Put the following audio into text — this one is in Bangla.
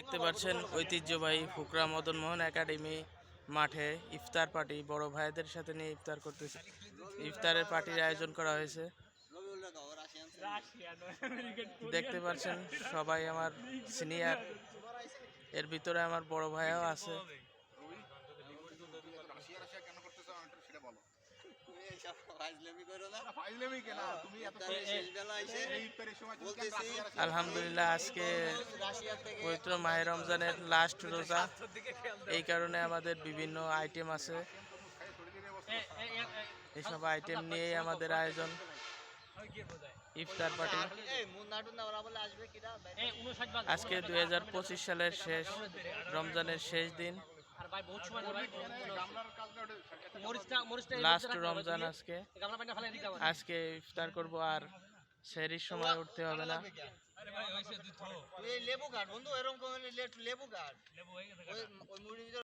দেখতে পাচ্ছেন ঐতিহ্যবাহী ফুকরা মদন মোহন একাডেমি মাঠে ইফতার পার্টি। বড় ভাইদের সাথে নিয়ে ইফতার করতেছে। ইফতারের পার্টির আয়োজন করা হয়েছে। দেখতে পাচ্ছেন সবাই আমার সিনিয়র এর ভিতরে আমার বড় ভাইও আছে। আলহামদুলিল্লাহ আজকে পবিত্র মাহের রমজানের লাস্ট রোজা। এই কারণে আমাদের বিভিন্ন আইটেম আছে। এইসব আইটেম নিয়েই আমাদের আয়োজন। ইফতার পার্টি আজকে দুই হাজার পঁচিশ সালের শেষ রমজানের শেষ দিন। লাস্ট রমজান আজকে। আজকে ইফতার করব আর সেরির সময় উঠতে হবে না। লেবু গাছ বন্ধু এরকম করে গাছ লেবু হয়ে